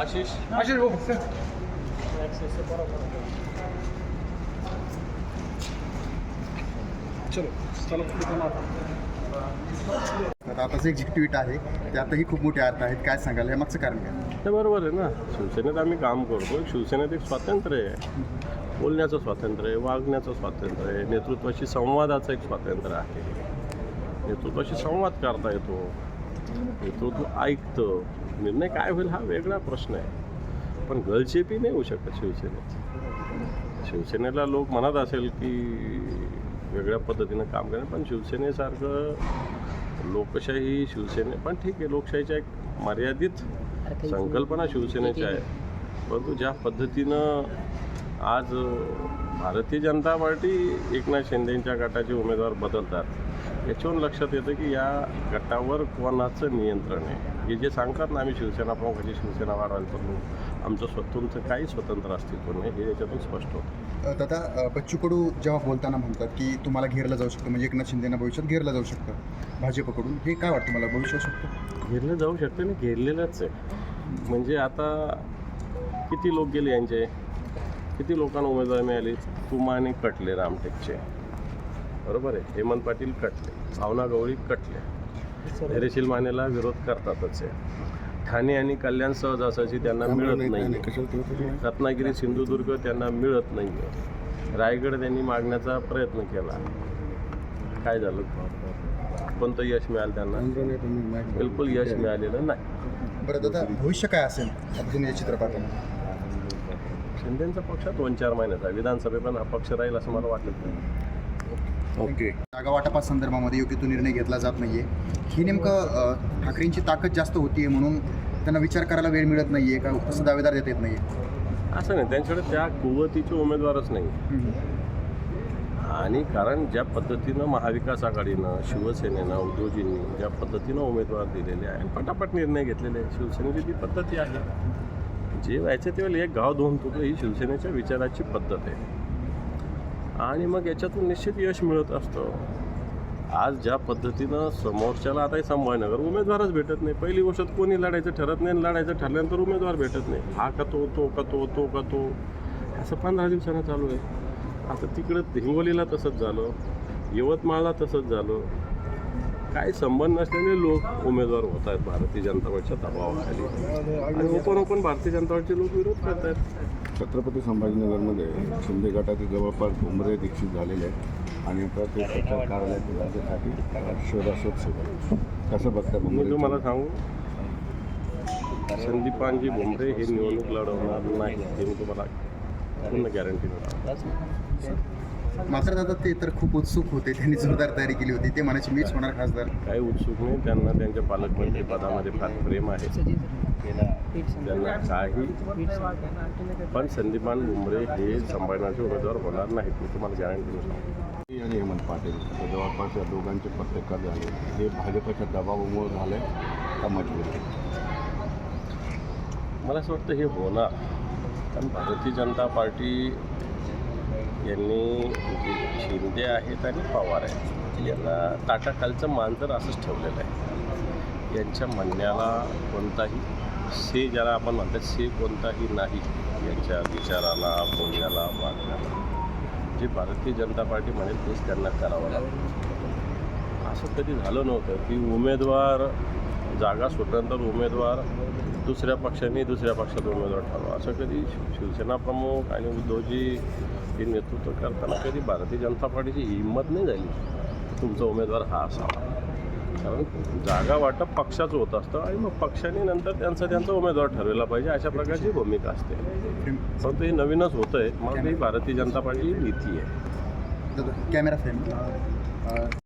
आशिष. आशिष भाऊ सर चलो चलो तर आताचं एक जे ट्विट आहे त्यातही खूप मोठे अर्थ आहेत. काय सांगाल? हे मागचं कारण काय? ते बरोबर आहे ना. शिवसेनेत आम्ही काम करतो शिवसेनेत एक स्वातंत्र्य आहे. बोलण्याचं स्वातंत्र्य आहे वागण्याचं स्वातंत्र्य आहे. नेतृत्वाशी संवादाचं एक स्वातंत्र्य आहे. नेतृत्वाशी संवाद करता येतो. नेतृत्व ऐकतं. निर्णय काय होईल हा वेगळा प्रश्न आहे. पण गळचेपी नाही होऊ शकत शिवसेनेत शिवसेनेला लोक म्हणत असेल की वेगळ्या पद्धतीनं काम करेल पण शिवसेनेसारखं लोकशाही शिवसेने पण ठीक आहे लोकशाहीच्या एक मर्यादित संकल्पना शिवसेनेची आहे. परंतु ज्या पद्धतीनं आज भारतीय जनता पार्टी एकनाथ शिंदेंच्या गटाचे उमेदवार बदलतात याच्यावरून लक्षात येतं की या गटावर कोणाचं नियंत्रण आहे? हे जे सांगतात ना आम्ही शिवसेना प्रमुखाची शिवसेना वाढवायला चाललो आमचं स्वतंत्र काही स्वतंत्र अस्तित्व नाही हे याच्यातून स्पष्ट होतं. दादा बच्चू कडू जेव्हा बोलताना म्हणतात की तुम्हाला घेरलं जाऊ शकतं म्हणजे एकनाथ शिंदेना भविष्यात घेरलं जाऊ शकतं भाजपकडून हे काय वाटतं मला भविष्य शकतं? घेरलं जाऊ शकतं आणि घेरलेलंच आहे. म्हणजे आता किती लोक गेले यांचे? किती लोकांना उमेदवारी मिळाली? तुमा आणि कटले रामटेकचे. बरोबर आहे. हेमंत पाटील कटले भावना गवळी कटले. धैर्यशील मानेला विरोध करतातच आहे ठाणे आणि कल्याण सहजासहजी त्यांना मिळत नाही रत्नागिरी सिंधुदुर्ग त्यांना मिळत नाही रायगड त्यांनी मागण्याचा प्रयत्न केला. काय झालं? कोणतं यश मिळालं त्यांना? बिलकुल यश मिळालेलं नाही. बरं दादा भविष्य काय असेल तुम्ही या चित्रपटामध्ये शिंदेचा पक्ष दोन चार महिन्याचा. विधानसभेत पण हा पक्ष राहील असं मला वाटत नाही. ओके जागा वाटपा संदर्भामध्ये योग्य तो निर्णय घेतला जात नाहीये. ही नेमकं ठाकरेंची ताकद जास्त होतीये म्हणून त्यांना विचार करायला वेळ मिळत नाहीये का? तसं दावेदार देता येत नाहीये? असं नाही. त्यांच्याकडे त्या कुवतीचे उमेदवारच नाही. आणि कारण ज्या पद्धतीनं महाविकास आघाडीनं शिवसेनेनं उद्योजींनी ज्या पद्धतीनं उमेदवार दिलेले आहे आणि पटापट निर्णय घेतलेले आहे शिवसेनेची ती पद्धती आहे जे व्हायचं तेव्हा एक गाव दोन तुकडं ही शिवसेनेच्या विचाराची पद्धत आहे. आणि मग याच्यातून निश्चित यश मिळत असतं. आज ज्या पद्धतीनं समोरच्याला आता संभाजीनगर उमेदवारच भेटत नाही. पहिली गोष्ट कोणी लढायचं ठरत नाही आणि लढायचं ठरल्यानंतर उमेदवार भेटत नाही. हा का तो तो का तो तो का तो? असं पंधरा दिवसानं चालू आहे. आता तिकडं हिंगोलीला तसंच झालं. यवतमाळला तसंच झालं. काही संबंध नसलेले लोक उमेदवार होत आहेत. भारतीय जनता पक्षाच्या दबावाखाली आणि ओपन ओपन भारतीय जनता पक्षाचे लोक विरोध करत आहेत. छत्रपती संभाजीनगरमध्ये शिंदे गटाचे जवळपास भुमरे दीक्षित झालेले आहेत आणि आता ते प्रचार कार्यालयात जाण्यासाठी शोधाशोध सुरू. कसं बघता मी भुमरे तुम्हाला सांगू? संदीपानजी भुमरे हे निवडणूक लढवणार नाही हे मी तुम्हाला पूर्ण गॅरंटी देणार मात्र दादा ते तर खूप उत्सुक होते. त्यांनी जोरदार तयारी केली होती. ते म्हणायचे मीच होणार खासदार. काही उत्सुक नाही. त्यांना त्यांच्या पालकमंत्री पदामध्ये फार प्रेम आहे. त्यांना काही पण संदीपान भुमरे हे संभाजीनगरचे उमेदवार होणार नाहीत मी तुम्हाला गॅरंटी देऊ सांगतो आणि हेमंत पाटील जवळपास या दोघांचे पत्रकार झाले हे भाजपच्या दबावामुळे झाले का मजबूर मला असं वाटतं हे होणार. कारण भारतीय जनता पार्टी यांनी जे शिंदे आहेत आणि पवार आहेत यांना ताटाखालचं मांजर असंच ठेवलेलं आहे. यांच्या म्हणण्याला कोणताही से ज्याला आपण म्हणतात से कोणताही नाही यांच्या विचाराला बोलण्याला वागण्याला जे भारतीय जनता पार्टी म्हणेल तेच त्यांना करावं लागतं असं कधी झालं नव्हतं की उमेदवार जागा सुटल्यानंतर उमेदवार दुसऱ्या पक्षाने दुसऱ्या पक्षात उमेदवार ठरवा. असं कधी शिव- शिवसेना प्रमुख आणि उद्धवजी हे नेतृत्व करताना कधी भारतीय जनता पार्टीची हिंमत नाही झाली तुमचा उमेदवार हा असावा. कारण जागा वाटप पक्षाचं होत असतं आणि मग पक्षाने नंतर त्यांचा त्यांचा उमेदवार ठरवला पाहिजे अशा प्रकारची भूमिका असते. परंतु हे नवीनच होतं आहे मग ही भारतीय जनता पार्टी नीती आहे. Camera frame